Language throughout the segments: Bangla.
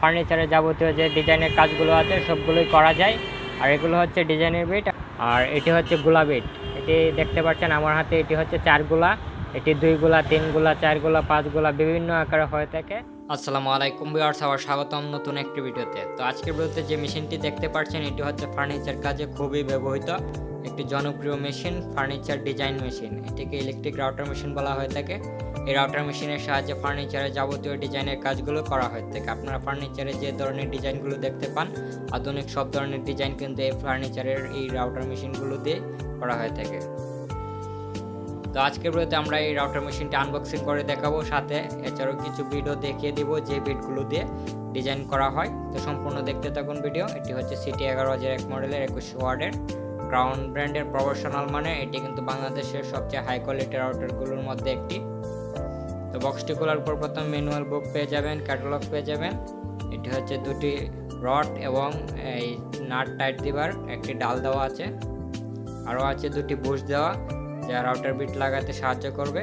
ফার্নিচারের যাবতীয় যে ডিজাইনের কাজগুলো আছে সবগুলোই করা যায়। আর এগুলো হচ্ছে ডিজাইনের বিট আর এটি হচ্ছে গোলা বিট এটি দেখতে পাচ্ছেন আমার হাতে এটি হচ্ছে চার গোলা। এটি দুই গোলা, তিন গোলা, চার গোলা, পাঁচ গোলা, বিভিন্ন আকারে হয়ে থাকে। আসসালামু আলাইকুম ভিউয়ার্স, আবার স্বাগতম নতুন একটি ভিডিওতে। তো আজকের ভিডিওতে যে মেশিনটি দেখতে পাচ্ছেন, এটি হচ্ছে ফার্নিচার কাজে খুবই ব্যবহৃত একটি জনপ্রিয় মেশিন, ফার্নিচার ডিজাইন মেশিন। এটিকে ইলেকট্রিক রাউটার মেশিন বলা হয়ে থাকে। এই রাউটার মেশিনের সাহায্যে ফার্নিচারের যাবতীয় ডিজাইনের কাজগুলো করা হয়ে থাকে। আপনারা ফার্নিচারে যে ধরনের ডিজাইনগুলো দেখতে পান, আধুনিক সব ধরনের ডিজাইন কিন্তু এই ফার্নিচারের এই রাউটার মেশিনগুলো দিয়ে করা হয়ে থাকে। তো আজকের ভিডিওতে আমরা এই রাউটার মেশিনটা আনবক্সিং করে দেখাবো। সাথে এছাড়াও কিছু ভিডিও দেখিয়ে দিব যে বিটগুলো দিয়ে ডিজাইন করা হয়। তো সম্পূর্ণ দেখতে থাকুন ভিডিও এটি হচ্ছে সিটি এগারো হাজার এক মডেলের একুশ ওয়ার্ডের। ক্রাউন ব্র্যান্ডের প্রফেশনাল মানে এটি কিন্তু বাংলাদেশের সবচেয়ে হাই কোয়ালিটি রাউটারগুলোর মধ্যে একটি। তো বক্সটি খোলার পর প্রথম ম্যানুয়াল বুক পেয়ে যাবেন ক্যাটালগ পেয়ে যাবেন। এটি হচ্ছে দুটি রড এবং এই নাট টাইট দিবার একটি ডাল দেওয়া আছে। আরও আছে দুটি বুশ দেওয়া। যা রাউটার বিট লাগাতে সাহায্য করবে।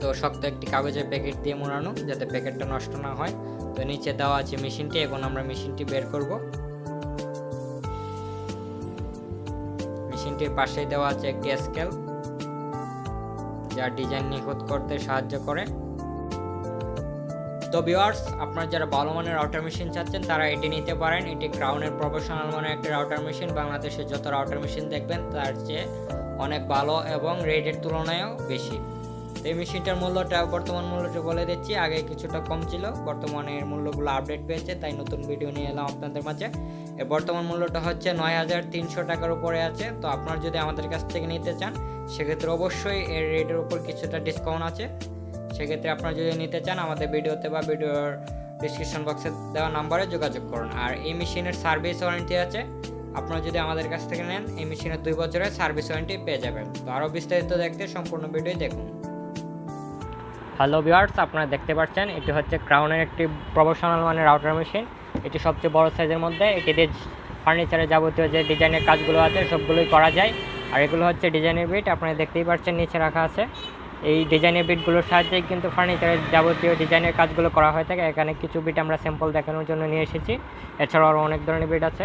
তো শক্ত একটি কাগজের প্যাকেট দিয়ে মোড়ানো যাতে প্যাকেটটা নষ্ট না হয়। তো নিচে দেওয়া আছে মেশিনটি এখন আমরা মেশিনটি বের করব। মেশিনটির পাশে দেওয়া আছে একটি স্কেল যা ডিজাইন নিখুঁত করতে সাহায্য করে। তো ভিউয়ার্স, আপনারা যারা ভালো মানের রাউটার মেশিন চাচ্ছেন, তারা এটি নিতে পারেন। এটি ক্রাউনের প্রফেশনাল মানের একটি রাউটার মেশিন বাংলাদেশে যত রাউটার মেশিন দেখবেন, তার চেয়ে অনেক ভালো এবং রেটের তুলনায়ও বেশি। এই মেশিনটার মূল্যটা, বর্তমান মূল্যটা বলে দিচ্ছি। আগে কিছুটা কম ছিল, বর্তমানে এর মূল্যগুলো আপডেট পেয়েছে, তাই নতুন ভিডিও নিয়ে এলাম আপনাদের মাঝে। এর বর্তমান মূল্যটা হচ্ছে নয় হাজার তিনশো টাকার উপরে আছে। তো আপনারা যদি আমাদের কাছ থেকে নিতে চান, সেক্ষেত্রে অবশ্যই এর রেটের উপর কিছুটা ডিসকাউন্ট আছে। সেক্ষেত্রে আপনারা যদি নিতে চান, আমাদের ভিডিওতে বা ভিডিওর ডিসক্রিপশন বক্সে দেওয়া নাম্বারে যোগাযোগ করুন। আর এই মেশিনের সার্ভিস ওয়ারেন্টি আছে। আপনারা যদি আমাদের কাছ থেকে নেন, এই মেশিনের দুই বছরের সার্ভিস ওয়ারেন্টি পেয়ে যাবেন। তো আরও বিস্তারিত দেখতে সম্পূর্ণ ভিডিও দেখুন। হ্যালো ভিউয়ার্স আপনারা দেখতে পাচ্ছেন, এটি হচ্ছে ক্রাউনের একটি প্রফেশনাল মানের রাউটার মেশিন এটি সবচেয়ে বড় সাইজের মধ্যে। এটি দিয়ে ফার্নিচারের যাবতীয় যে ডিজাইনের কাজগুলো আছে, সবগুলোই করা যায়। আর এগুলো হচ্ছে ডিজাইনের বিট আপনারা দেখতেই পাচ্ছেন, নিচে রাখা আছে। এই ডিজাইনের বিটগুলোর সাহায্যে কিন্তু ফার্নিচারের যাবতীয় ডিজাইনের কাজগুলো করা হয়ে থাকে। এখানে কিছু বিট আমরা স্যাম্পল দেখানোর জন্য নিয়ে এসেছি। এছাড়াও আরও অনেক ধরনের বিট আছে।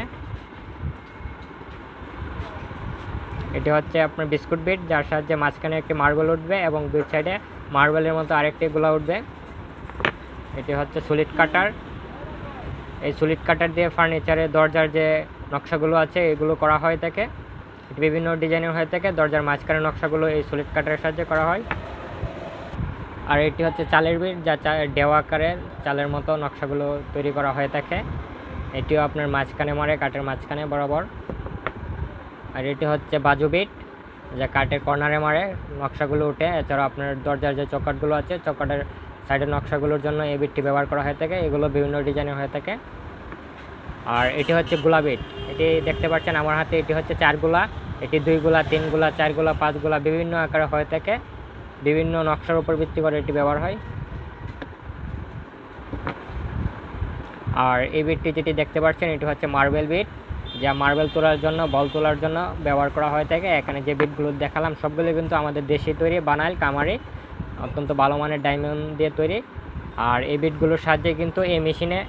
এটি হচ্ছে আপনার বিস্কুট বিট যার সাহায্যে মাঝখানে একটি মার্বেল উঠবে এবং দুই সাইডে মার্বেলের মতো আরেকটি গুলা উঠবে। এটি হচ্ছে সুলিট কাটার এই সুলিট কাটার দিয়ে ফার্নিচারের দরজার যে নকশাগুলো আছে, এগুলো করা হয়ে থাকে। বিভিন্ন ডিজাইনের হয়ে থাকে। দরজার মাঝখানে নকশাগুলো এই সুলিট কাটারের সাহায্যে করা হয়। আর এটি হচ্ছে চালের বিট যা চা ডেওয়া আকারের চালের মতো নকশাগুলো তৈরি করা হয়ে থাকে। এটিও আপনার মাঝখানে মারে, কাঠের মাঝখানে বরাবর। আর এটি হচ্ছে বাজু বিট যা কাঠের কর্নারে মারে, নকশাগুলো উঠে। এছাড়াও আপনার দরজার যে চকাটগুলো আছে চকাটের সাইডের নকশাগুলোর জন্য এই বিটটি ব্যবহার করা হয়ে থাকে। এগুলো বিভিন্ন ডিজাইনের হয়ে থাকে। আর এটি হচ্ছে গোলা বিট এটি দেখতে পাচ্ছেন আমার হাতে, এটি হচ্ছে চারগুলা এটি দুইগুলা তিনগুলা চারগুলা পাঁচগুলা বিভিন্ন আকারে হয়ে থাকে। বিভিন্ন নকশার উপর ভিত্তি করে এটি ব্যবহার হয়। আর এই বিটটি যেটি দেখতে পাচ্ছেন, এটি হচ্ছে মার্বেল বিট যা মার্বেল তোলার জন্য, বল তোলার জন্য ব্যবহার করা হয়ে থাকে। এখানে যে বিটগুলো দেখালাম, সবগুলো কিন্তু আমাদের দেশে তৈরি, বানাইল কামারি অত্যন্ত ভালো মানের ডায়মন্ড দিয়ে তৈরি। আর এই বিটগুলোর সাহায্যে কিন্তু এই মেশিনে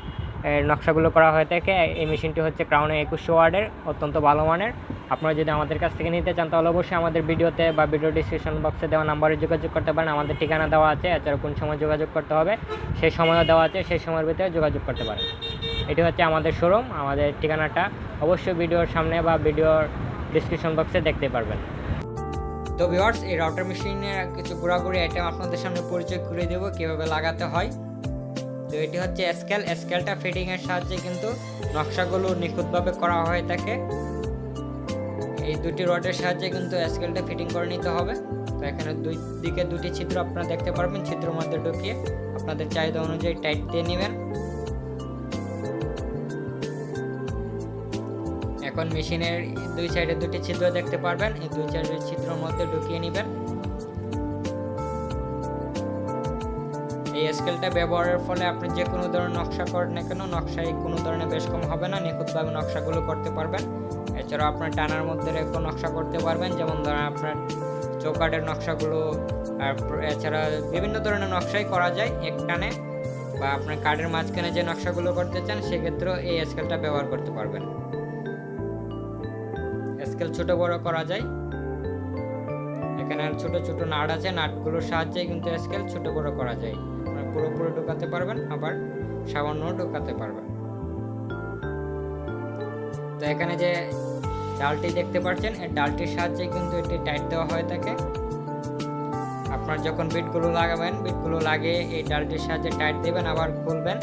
নকশাগুলো করা হয়ে থাকে। এই মেশিনটি হচ্ছে ক্রাউনের একুশশো ওয়ার্ডের, অত্যন্ত ভালো মানের। আপনারা যদি আমাদের কাছ থেকে নিতে চান, তাহলে অবশ্যই আমাদের ভিডিওতে বা ভিডিও ডিসক্রিপশন বক্সে দেওয়া নাম্বারে যোগাযোগ করতে পারেন। আমাদের ঠিকানা দেওয়া আছে এছাড়া কোন সময় যোগাযোগ করতে হবে, সেই সময়ও দেওয়া আছে, সেই সময়ের ভিতরে যোগাযোগ করতে পারেন। এটি হচ্ছে আমাদের শোরুম আমাদের ঠিকানাটা অবশ্যই ভিডিওর সামনে বা ভিডিওর ডিসক্রিপশন বক্সে দেখতে পারবেন। তো ভিউয়ার্স এই রাউটার মেশিনের কিছু ঘোরাঘুরি আইটেম আপনাদের সামনে পরিচয় করে দেবো, কীভাবে লাগাতে হয়। তো এটি হচ্ছে স্কেল স্কেলটা ফিটিংয়ের সাহায্যে কিন্তু নকশাগুলো নিখুঁতভাবে করা হয়ে থাকে। এই দুটি রডের সাহায্যে কিন্তু স্কেলটা ফিটিং করে নিতে হবে। তো এখানে দুই দিকে দুটি ছিদ্র আপনারা দেখতে পারবেন, ছিদ্রের মধ্যে ঢুকিয়ে আপনাদের চাহিদা অনুযায়ী টাইট দিয়ে নেবেন। এখন মেশিনের দুই সাইডে দুটি ছিদ্র দেখতে পারবেন, এই দুই সাইডের ছিদ্রের মধ্যে ঢুকিয়ে নেবেন। এই স্কেলটা ব্যবহারের ফলে আপনি যে কোনো ধরনের নকশা করেন না কেন, নকশায় কোনো ধরনের বেশ কম হবে না, নিখুঁতভাবে নকশাগুলো করতে পারবেন। এছাড়াও আপনার টানার মধ্যে রেখে নকশা করতে পারবেন, যেমন ধরেন আপনার চৌকাটের নকশাগুলো, আর এছাড়া বিভিন্ন ধরনের নকশাই করা যায় এক টানে, বা আপনার কার্ডের মাঝখানে যে নকশাগুলো করতে চান, সেক্ষেত্রেও এই স্কেলটা ব্যবহার করতে পারবেন। স্কেল ছোট বড় করা যায়। এখানে ছোট ছোট নাট আছে, নাটগুলোর সাহায্যে কিন্তু স্কেল ছোট বড় করা যায়। আপনারা পুরোপুরি ঢোকাতে পারবেন, আবার সামান্য ঢোকাতে পারবেন। তো এখানে যে ডালটি দেখতে পাচ্ছেন, এই ডালটির সাহায্যে কিন্তু এটি টাইট দেওয়া হয়ে থাকে। আপনার যখন বিটগুলো লাগাবেন, বিটগুলো লাগিয়ে এই ডালটির সাহায্যে টাইট দেবেন, আবার খুলবেন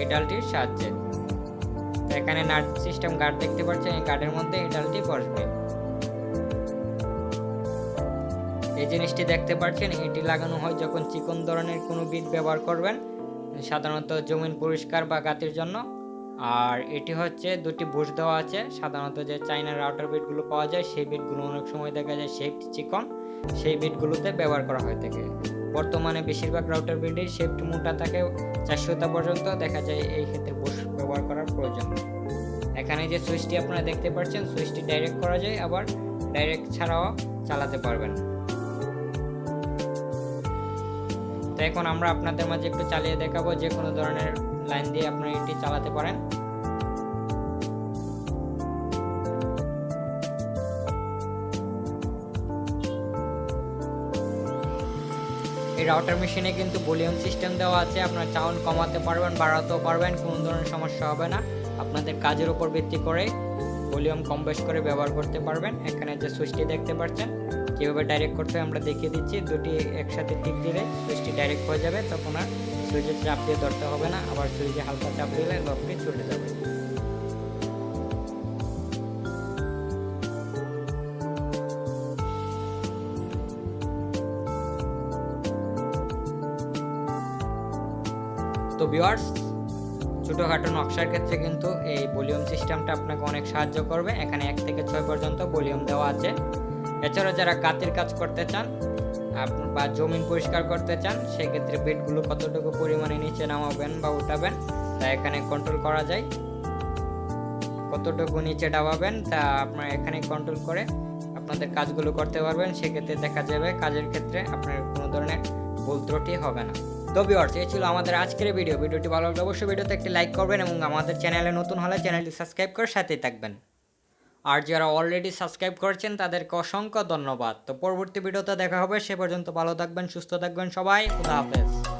এই ডালটির সাহায্যে। এখানে নাট সিস্টেম গার্ড দেখতে পাচ্ছেন, এই গার্ডের মধ্যে এই ডালটি বসবে। এই জিনিসটি দেখতে পাচ্ছেন এটি লাগানো হয় যখন চিকন ধরনের কোনো বিট ব্যবহার করবেন, সাধারণত জমিন পরিষ্কার বা গাতির জন্য। আর এটি হচ্ছে দুটি বুশ দেওয়া আছে, সাধারণত যে চাইনার রাউটার বিটগুলো পাওয়া যায়, সেই বিটগুলো অনেক সময় দেখা যায় শেপ চিকন, সেই বিটগুলোতে ব্যবহার করা হয়ে থাকে বর্তমানে বেশিরভাগ রাউটার বিটের শেপটি মোটা থাকে চারশোটা পর্যন্ত দেখা যায় এই ক্ষেত্রে বুশ ব্যবহার করার প্রয়োজন। এখানে যে সুইচটি আপনারা দেখতে পাচ্ছেন, সুইচটি ডাইরেক্ট করা যায়, আবার ডাইরেক্ট ছাড়াও চালাতে পারবেন। তো এখন আমরা আপনাদের মাঝে একটু চালিয়ে দেখাবো যে কোনো ধরনের লাইন দিয়ে আপনারা এটি চালাতে পারেন। এই রাউটার মেশিনে কিন্তু ভলিউম সিস্টেম দেওয়া আছে, আপনার সাউন্ড কমাতে পারবেন, বাড়াতেও পারবেন, কোনো ধরনের সমস্যা হবে না। আপনাদের কাজের উপর ভিত্তি করে ভলিউম কম বেশ করে ব্যবহার করতে পারবেন। এখানে যে সুইচটি দেখতে পাচ্ছেন কীভাবে ডাইরেক্ট করতে হয় আমরা দেখিয়ে দিচ্ছি। দুটি একসাথে টিপ দিলে সুইচটি ডাইরেক্ট হয়ে যাবে, তখন আর সুইচে চাপ দিয়ে ধরতে হবে না। আবার সুইচে হালকা চাপ দিলে লকটি চলে যাবে। তো ভিউয়ার্স ছোটোখাটো নকশার ক্ষেত্রে কিন্তু এই ভলিউম সিস্টেমটা আপনাকে অনেক সাহায্য করবে। এখানে এক থেকে ছয় পর্যন্ত ভলিউম দেওয়া আছে। এছাড়াও যারা গাতির কাজ করতে চান বা জমিন পরিষ্কার করতে চান, সেক্ষেত্রে বেডগুলো কতটুকু পরিমাণে নিচে নামাবেন বা উঠাবেন, তা এখানে কন্ট্রোল করা যায়। কতটুকু নিচে ডাবাবেন তা আপনার এখানে কন্ট্রোল করে আপনাদের কাজগুলো করতে পারবেন। সেক্ষেত্রে দেখা যাবে কাজের ক্ষেত্রে আপনার কোনো ধরনের ভুল ত্রুটি হবে না। তো ভিউয়ার্স এই ছিল আমাদের আজকের ভিডিও ভিডিওটি ভালো লাগলে অবশ্যই ভিডিওতে একটি লাইক করবেন এবং আমাদের চ্যানেলে নতুন হলে চ্যানেলটি সাবস্ক্রাইব করে সাথেই থাকবেন। আর যারা অলরেডি সাবস্ক্রাইব করেছেন, তাদেরকে অসংখ্য ধন্যবাদ। তো পরবর্তী ভিডিওতে দেখা হবে, সে পর্যন্ত ভালো থাকবেন, সুস্থ থাকবেন সবাই, খুদা হাফেজ।